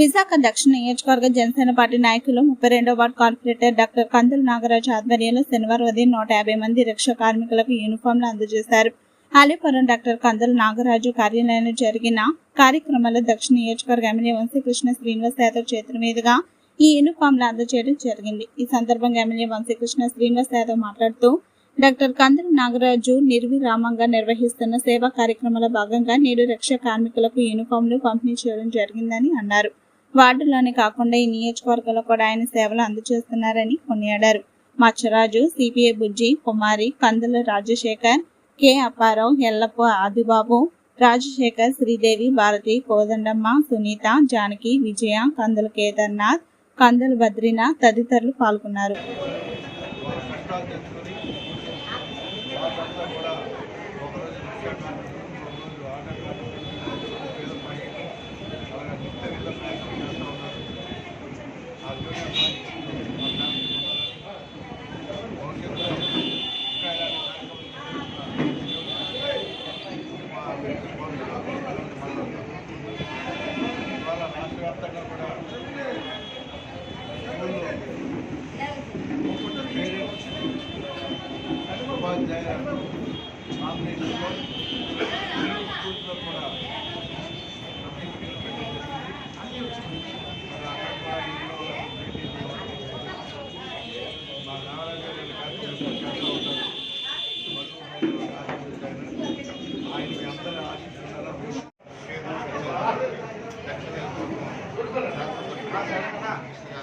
విశాఖ దక్షిణ నియోజకవర్గ జనసేన పార్టీ నాయకులు ముప్పై రెండో ward corporator doctor Kandula Nagaraju ఆధ్వర్యంలో శనివారం ఉదయం నూట యాభై మంది రిక్షా కార్మికులకు యూనిఫామ్లు అందజేశారు. ఆలేపురం డాక్టర్ కందుల నాగరాజు కార్యాలయంలో జరిగిన కార్యక్రమంలో దక్షిణ నియోజకవర్గ ఎమ్మెల్యే వంశీకృష్ణ శ్రీనివాస్ యాదవ్ చేతుల మీదుగా ఈ యూనిఫామ్లు అందజేయడం జరిగింది. ఈ సందర్భంగా ఎమ్మెల్యే వంశీకృష్ణ శ్రీనివాస్ యాదవ్ మాట్లాడుతూ డాక్టర్ కందుల నాగరాజు నిర్విరామంగా నిర్వహిస్తున్న సేవా కార్యక్రమంలో భాగంగా నేడు రక్ష కార్మికులకు యూనిఫామ్లు పంపిణీ చేయడం జరిగిందని అన్నారు. వార్డులోనే కాకుండా ఈ నియోజకవర్గంలో కూడా ఆయన సేవలు అందజేస్తున్నారని కొనియాడారు. Maccharaju CPI Bujji Kumari Kandula Rajasekhar K. Apparao Yellappa Adibabu Rajasekhar Sridevi Bharati Kodandamma Sunitha Janaki Vijaya Kandula Kedarnath Kandula Badrinath తదితరులు పాల్గొన్నారు. కూడా জায়গায় সামনে করা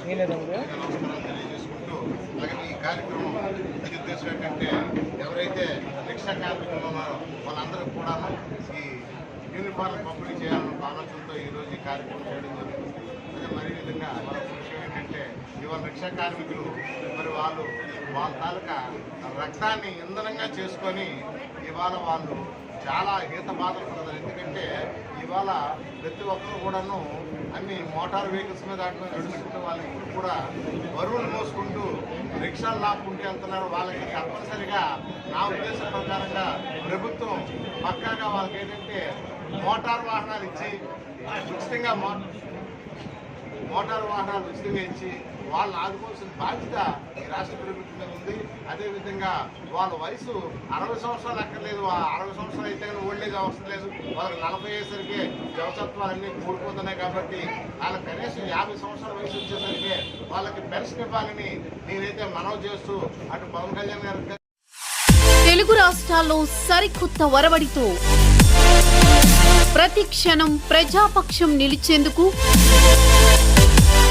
తెలియజేసుకుంటూ అలాగే ఈ కార్యక్రమం ముఖ్య ఉద్దేశం ఏంటంటే ఎవరైతే రిక్షా కార్మికులు ఉన్నారో వాళ్ళందరూ కూడా ఈ యూనిఫామ్ పంపిణీ చేయాలన్న ఆలోచనతో ఈరోజు ఈ కార్యక్రమం చేయడం జరుగుతుంది మరి విధంగా మరొక విషయం ఏంటంటే ఇవాళ రిక్షా కార్మికులు మరి వాళ్ళు వాళ్ళ తాలూకా రక్తాన్ని ఇంధనంగా చేసుకొని ఇవాళ వాళ్ళు చాలా ఈత బాధలు పడుతున్నారు ఎందుకంటే ఇవాళ ప్రతి ఒక్కరు కూడాను అన్ని మోటార్ వెహికల్స్ మీద వాటి మీద నడుచుకుంటూ వాళ్ళు ఇప్పుడు కూడా బరువులు మోసుకుంటూ రిక్షాలు లాక్కుంటూ వెళ్తున్నారు. వాళ్ళకి తప్పనిసరిగా నా ఉద్దేశం ప్రకారంగా ప్రభుత్వం పక్కాగా వాళ్ళకి ఏంటంటే మోటార్ వాహనాలు ఇచ్చి ఉచితంగా మోటార్ వాహనాలు ఉచితంగా వాళ్ళు ఆదుకోవాల్సిన బాధ్యత ఈ రాష్ట్ర ప్రభుత్వం మీద ఉంది. అదేవిధంగా వాళ్ళ వయసు అరవై సంవత్సరాలు అక్కర్లేదు ఆ అరవై సంవత్సరాలు అయితే కానీ ఓల్డ్ అవసరం లేదు. వాళ్ళకి నలభై అయ్యేసరికి జవసత్వాలన్నీ కూడిపోతున్నాయి కాబట్టి వాళ్ళకి కనీసం యాభై సంవత్సరాల వయసు వచ్చేసరికి వాళ్ళకి పెన్షన్ ఇవ్వాలని నేనైతే మనవి చేస్తూ అటు పవన్ కళ్యాణ్ గారికి తెలుగు రాష్ట్రాల్లో సరికొత్త వరవడితో ప్రతి క్షణం ప్రజాపక్షం నిలిచేందుకు